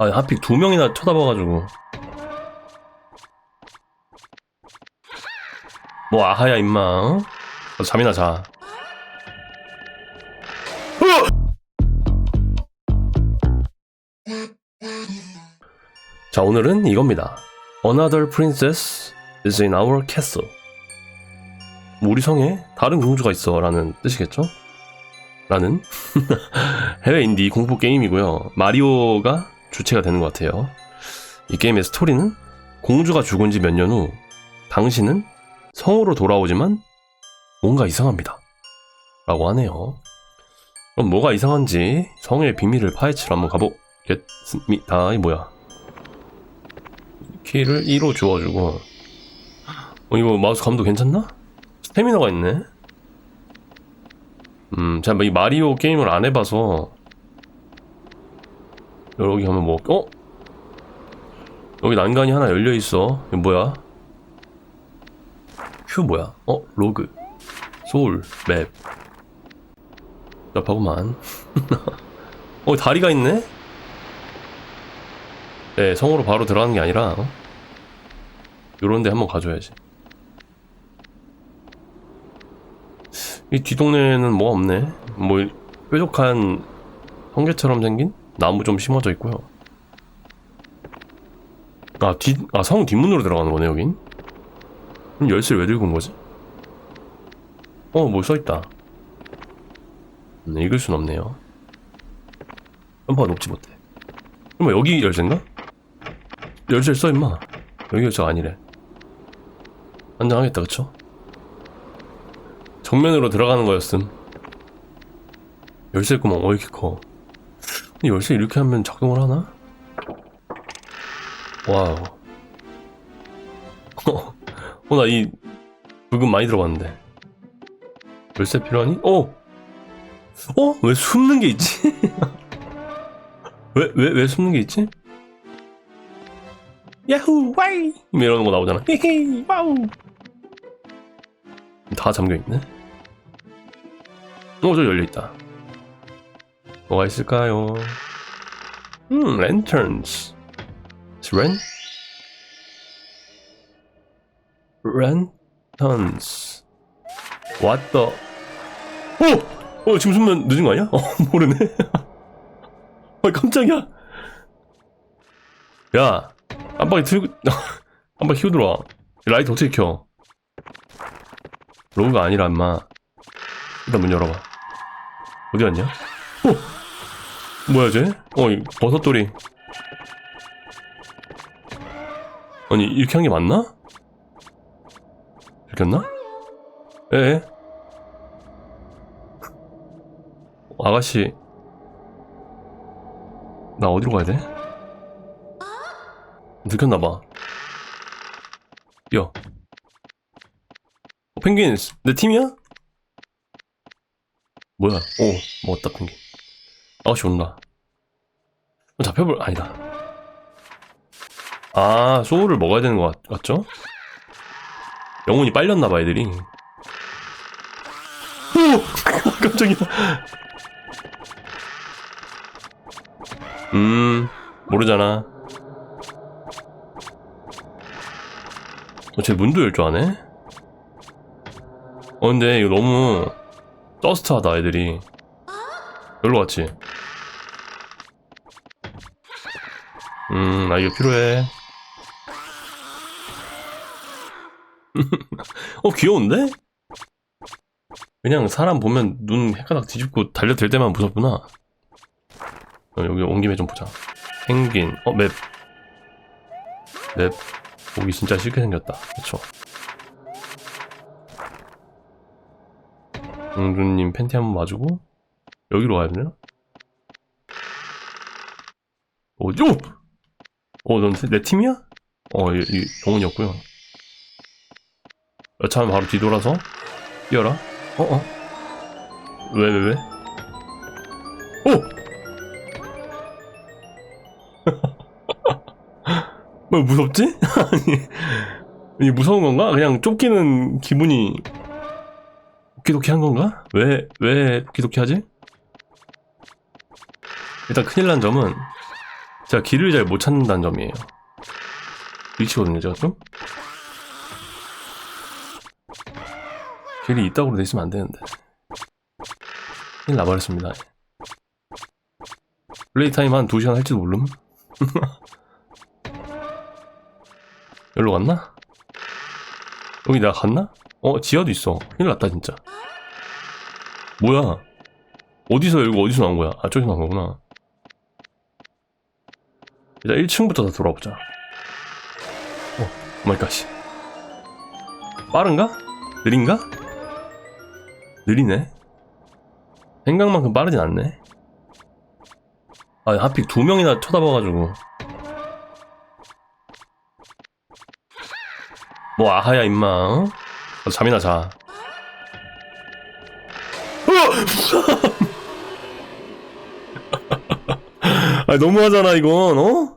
아, 하필 두 명이나 쳐다봐가지고. 뭐, 아하야, 임마. 어? 너 잠이나 자. 자, 오늘은 이겁니다. Another princess is in our castle. 뭐 우리 성에 다른 공주가 있어 라는 뜻이겠죠? 라는 해외 인디 공포 게임이고요. 마리오가 주체가 되는 것 같아요. 이 게임의 스토리는 공주가 죽은 지 몇 년 후 당신은 성으로 돌아오지만 뭔가 이상합니다. 라고 하네요. 그럼 뭐가 이상한지 성의 비밀을 파헤치러 한번 가보겠습니다. 이 뭐야? 키를 2로 주워주고 어 이거 마우스 감도 괜찮나? 스태미너가 있네. 음, 제가 이 마리오 게임을 안 해봐서 여기 하면 뭐, 어? 여기 난간이 하나 열려 있어. 이거 뭐야? 큐 뭐야? 어? 로그, 소울, 맵. 답하구만. 어, 다리가 있네? 네, 성으로 바로 들어가는 게 아니라, 어? 요런 데 한번 가줘야지. 이 뒷동네에는 뭐가 없네. 뭐 뾰족한 성게처럼 생긴 나무 좀 심어져 있고요. 아, 뒷, 아, 성 뒷문으로 들어가는 거네, 여긴. 그럼 열쇠를 왜 들고 온 거지? 어, 뭐 써있다. 음, 읽을 순 없네요. 점퍼가 높지 못해. 그럼 뭐 여기 열쇠인가? 열쇠 써, 임마. 여기 열쇠가 아니래. 안정하겠다, 그쵸? 정면으로 들어가는 거였음. 열쇠 구멍 어 이렇게 커. 근데 열쇠 이렇게 하면 작동을 하나? 와우. 어, 나이 붉은 많이 들어갔는데. 열쇠 필요하니? 어! 어? 왜 숨는 게 있지? 왜, 왜, 왜 숨는 게 있지? 야후, 와이! 이러는 거 나오잖아. 히히, 와우! 다 잠겨있네? 어, 저 열려있다. 뭐가 있을까요? 음, lanterns. 렌? lanterns. What the? 어! 어, 지금 숨면 늦은 거 아니야? 어, 모르네. 아, 깜짝이야. 야, 깜빡이 틀고, 깜빡이 켜고 들어와. 라이트 어떻게 켜? 로그가 아니라 인마 일단 문 열어봐 어디 갔냐? 어? 뭐야 쟤? 어이 버섯돌이 아니 이렇게 한 게 맞나? 했나? 에 아가씨 나 어디로 가야 돼? 들켰나봐 야 어, 펭귄 내 팀이야? 뭐야? 오 먹었다 펭귄 온다 어, 잡혀볼 아니다. 아 소울을 먹어야 되는 것 같, 같죠? 영혼이 빨렸나봐 애들이. 오! 깜짝이야. 음 모르잖아. 어, 쟤 문도 열 줄 아네? 어 근데 이거 너무 더스트하다 애들이. 여기로 갔지 음 나 이거 필요해 어 귀여운데? 그냥 사람 보면 눈 헷가닥 뒤집고 달려들 때만 무섭구나 어, 여기 온 김에 좀 보자 펭귄 어 맵 맵 보기 진짜 쉽게 생겼다 그쵸 공주님 팬티 한번 맞고 여기로 가야 되나? 어디? 오! 어, 넌내 팀이야? 어, 이, 이 동훈이었고요. 여차하면 바로 뒤돌아서 뛰어라. 어, 어. 왜, 왜, 왜? 오! 뭐 무섭지? 아니, 이게 무서운 건가? 그냥 쫓기는 기분이 도끼도끼 한 건가? 왜, 왜 도끼도끼 하지? 일단 큰일 난 점은 제가 길을 잘 못 찾는다는 점이에요. 일치거든요, 제가 좀. 길이 이따구로 돼 있으면 안 되는데. 큰일 나버렸습니다. 플레이 타임 한 2시간 할지도 모름? 여기로 갔나? 여기 내가 갔나? 어, 지하도 있어. 큰일 났다, 진짜. 뭐야? 어디서 열고 어디서 나온 거야? 아, 저기서 나온 거구나. 일단 1층부터 다 돌아보자. 어, 오마이갓. 빠른가? 느린가? 느리네. 생각만큼 빠르진 않네. 아, 하필 두 명이나 쳐다봐가지고. 뭐, 아하야, 임마. 어? 잠이나 자. 아, 너무하잖아, 이건, 어?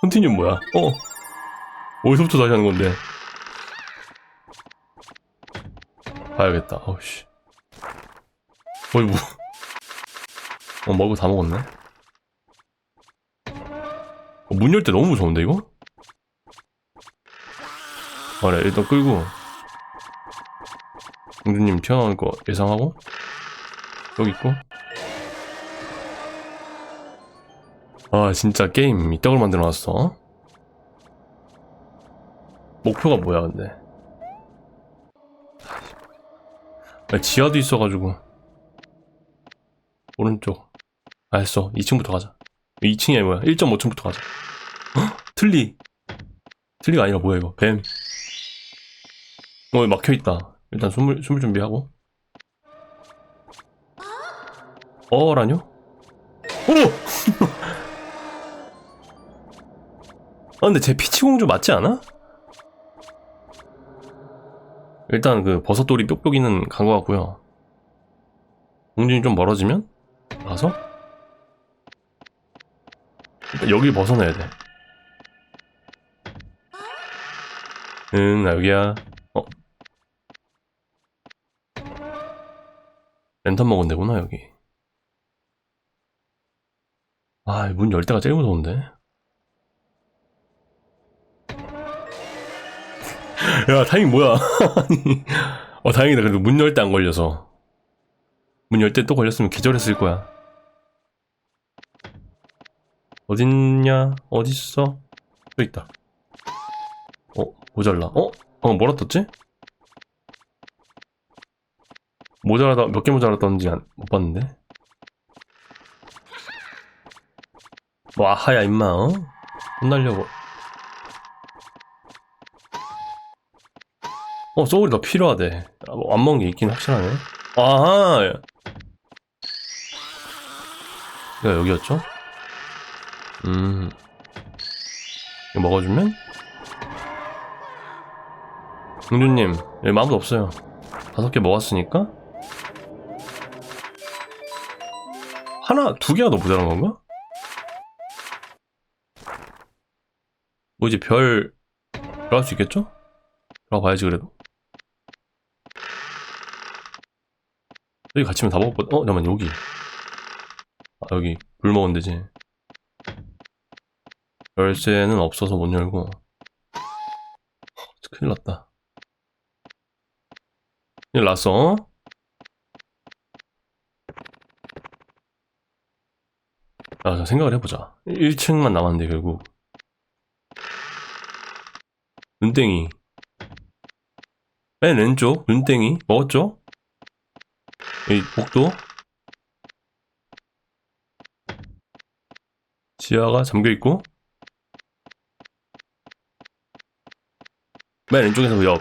컨티뉴 뭐야? 어? 어디서부터 다시 하는 건데? 봐야겠다. 어우씨. 어이, 뭐. 어, 먹고 다 먹었네. 어, 문열 때 너무 무서운데, 이거? 그래, 일단 끌고. 공주님 튀어나올 거 예상하고. 여기 있고. 아, 진짜 게임 이따구로 만들어 놨어. 목표가 뭐야, 근데. 아, 지하도 있어가지고. 오른쪽. 알았어. 2층부터 가자. 2층이 아니야, 뭐야. 1.5층부터 가자. 헉! 틀리. 틀리가 아니라 뭐야, 이거. 뱀. 어, 막혀있다. 일단 숨을, 숨을 준비하고. 어라뇨? 오! 아, 근데 제 피치공주 맞지 않아? 일단 그 버섯돌이 뾱뾱이는 간 것 같고요. 공중이 좀 멀어지면 가서 여기 벗어나야 돼. 응, 나 여기야. 어? 랜턴 먹은 데구나, 여기. 아, 문 열 때가 제일 무서운데. 야, 타이밍 뭐야? 어, 다행이다. 그래도 문 열 때 안 걸려서. 문 열 때 또 걸렸으면 기절했을 거야. 어딨냐? 어딨어? 또 있다. 어, 모자라. 어? 어, 뭐라 떴지? 모자라다, 몇 개 모자랐던지 안- 못 봤는데. 뭐, 아하야, 임마, 어? 혼날려고. 어, 소울이 더 필요하대. 아, 뭐 안 먹은 게 있긴 확실하네. 아하! 내가 여기였죠? 음. 이거 먹어주면? 공주님, 여기 아무도 없어요. 다섯 개 먹었으니까? 하나, 두 개가 더 모자란 건가? 뭐 이제 별, 들어갈 수 있겠죠? 들어가 봐야지 그래도. 여기 갇히면 다 먹었거든. 어, 잠깐만, 여기. 아, 여기, 물 먹은 데지. 열쇠는 없어서 못 열고. 큰일 났다. 큰일 났어, 어? 아, 자, 생각을 해보자. 1층만 남았는데, 결국. 눈땡이. 맨 왼쪽, 눈땡이. 먹었죠? 이 복도. 지하가 잠겨있고. 맨 왼쪽에서 그 옆.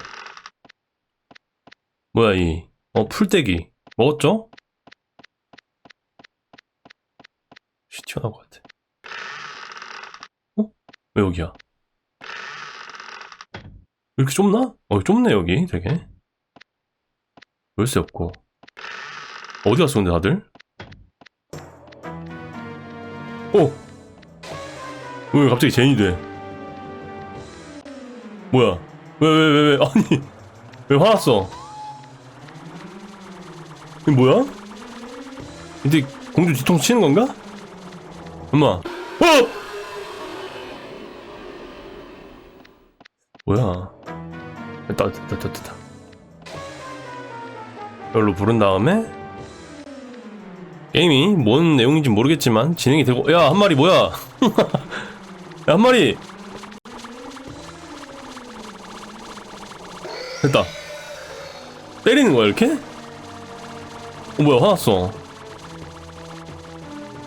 뭐야, 이. 어, 풀떼기. 먹었죠? 씨, 튀어나올 것 같아. 어? 왜 여기야? 왜 이렇게 좁나? 어, 좁네, 여기, 되게. 열쇠 없고. 어디 갔어, 근데 다들? 어! 왜 갑자기 제인이 돼? 뭐야? 왜, 왜, 왜, 왜, 아니. 왜 화났어? 이게 뭐야? 근데 공주 뒤통수 치는 건가? 엄마. 어! 뭐야? 됐다, 됐다, 됐다. 이걸로 부른 다음에 게임이 뭔 내용인지 모르겠지만 진행이 되고 야 한 마리 뭐야? 야 한 마리 됐다. 때리는 거야 이렇게? 어 뭐야 화났어.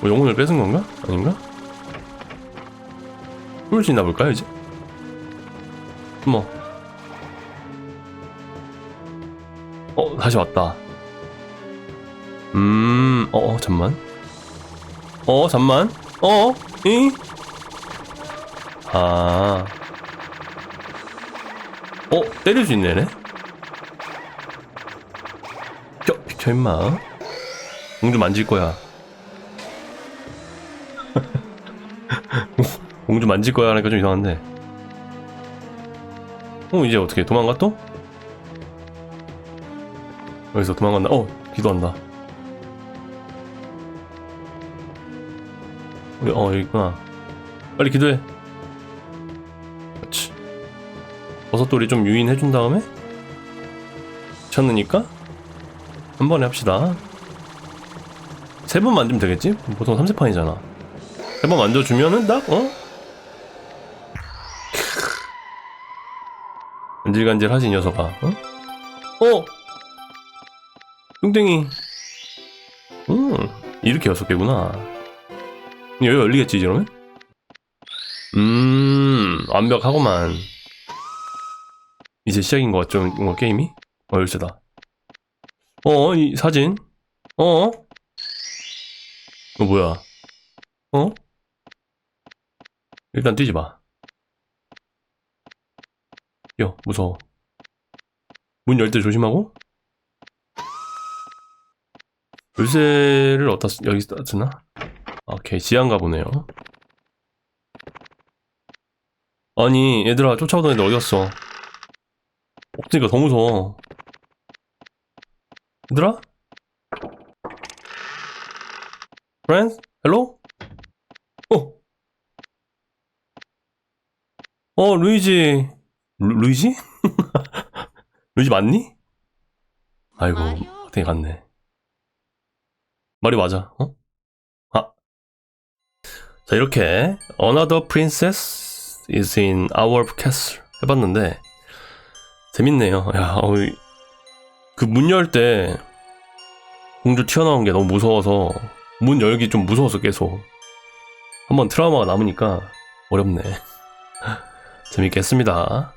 뭐 영혼을 뺏은 건가? 아닌가? 숨을 수 있나 볼까요 이제? 뭐. 어 다시 왔다. 음, 어, 어 잠만. 어 잠만. 어, 이. 아. 어 때릴 수 있네 얘네. 비켜 임마. 공주 만질 거야. 공주 만질 거야 하니까 좀 이상한데. 어 이제 어떻게 도망가 또? 여기서 도망간다. 어 기도한다. 우리 어 여기 있구나. 빨리 기도해. 그렇지. 버섯돌이 좀 유인해 준 다음에 괜찮으니까 한 번에 합시다. 세 번 만지면 되겠지? 보통 3세판이잖아. 세 번 만져주면은 딱 어? 간질간질하지 이 녀석아. 어? 어? 뚱땡이. 음 이렇게 여섯 개구나. 여기 열리겠지 이러면? 음 완벽하구만. 이제 시작인 것 같죠 이거 게임이? 어 열쇠다. 어 이 사진. 어? 이거 뭐야? 어? 일단 뛰지 마. 야, 무서워. 문 열 때 조심하고. 열쇠를 어디다, 쓰, 여기 쓰나? 오케이, 지하인가 보네요. 아니, 얘들아, 쫓아오던 애들 어디 갔어? 없으니까 더 무서워. 얘들아? Friends? Hello? 어? 어, 루이지. 루, 루이지? 루이지 맞니? 아이고, 어떻게 갔네. 말이 맞아, 어? 아. 자, 이렇게, Another Princess is in our castle 해봤는데, 재밌네요. 야, 그 문 열 때, 공주 튀어나온 게 너무 무서워서, 문 열기 좀 무서워서 계속. 한번 트라우마가 남으니까, 어렵네. 재밌게 했습니다.